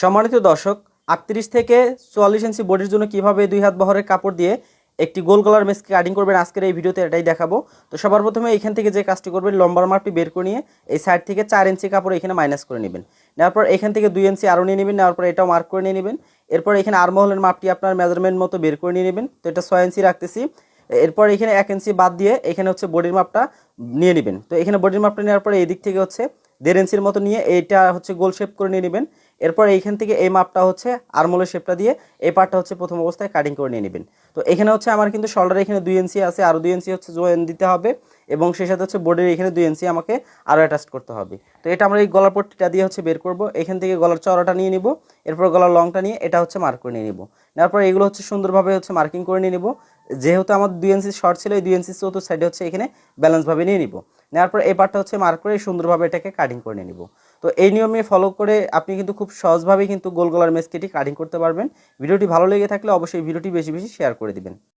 সম্মানিত দর্শক, আটত্রিশ থেকে চুয়াল্লিশ ইঞ্চি বডির জন্য কীভাবে দুই হাত বহরের কাপড় দিয়ে একটি গোল গলার মেসকে কাটিং করবেন, আজকের এই ভিডিওতে এটাই দেখাবো। তো সবার প্রথমে এখান থেকে যে কাজটি করবেন, লম্বার মাপটি বের করে নিয়ে এই সাইড থেকে চার ইঞ্চি কাপড় এখানে মাইনাস করে নেবেন। নেওয়ার পর এখান থেকে দুই ইঞ্চি আরও নিয়ে নেবেন, নেওয়ার পর এটাও মার্ক করে নিয়ে নেবেন। এরপর এখানে আরমহলের মাপটি আপনার মেজারমেন্ট মতো বের করে নিয়ে নেবেন। তো এটা ছয় ইঞ্চি রাখতেছি। এরপর এখানে এক ইঞ্চি বাদ দিয়ে এখানে হচ্ছে বডির মাপটা নিয়ে নেবেন। তো এখানে বডির মাপটা নেওয়ার পরে এই দিক থেকে হচ্ছে দেড় ইঞ্চির মতো নিয়ে এইটা হচ্ছে গোল শেপ করে নিয়ে নেবেন। এরপর এইখান থেকে এই মাপটা হচ্ছে আরমোলের শেপটা দিয়ে এই পার্টটা হচ্ছে প্রথম অবস্থায় কাটিং করে নিয়ে নেবেন। তো এখানে হচ্ছে আমার কিন্তু শোল্ডার এখানে দুই ইঞ্চি আছে আরও দুই ইঞ্চি হচ্ছে জয়েন দিতে হবে এবং সেই সাথে হচ্ছে বোর্ডের এখানে দুই ইঞ্চি আমাকে আরও অ্যাটাচ করতে হবে। তো এটা আমরা এই গলার পট্টিটা দিয়ে হচ্ছে বের করব, এখান থেকে গলার চড়াটা নিয়ে নিব, এরপর গলার লংটা নিয়ে এটা হচ্ছে মার্ক করে নিয়ে নিব। নেওয়ার পর এগুলো হচ্ছে সুন্দরভাবে হচ্ছে মার্কিং করে নিয়ে নিব যেহেতু আমার দুই ইঞ্চি শর্ট ছিল, এই দুই ইঞ্চি চতুর্থ সাইডে হচ্ছে এখানে ব্যালেন্সভাবে নিয়ে নিব। নেওয়ার পর এই পার্টটা হচ্ছে মার্ক করে সুন্দরভাবে এটাকে কাটিং করে নিয়ে নিব। তো এই নিয়মে ফলো করে আপনি কিন্তু খুব সহজভাবে কিন্তু গোল গলার মেসকেটি কাটিং করতে পারবেন। ভিডিওটি ভালো লেগে থাকলে অবশ্যই ভিডিওটি বেশি বেশি শেয়ার করে দিবেন।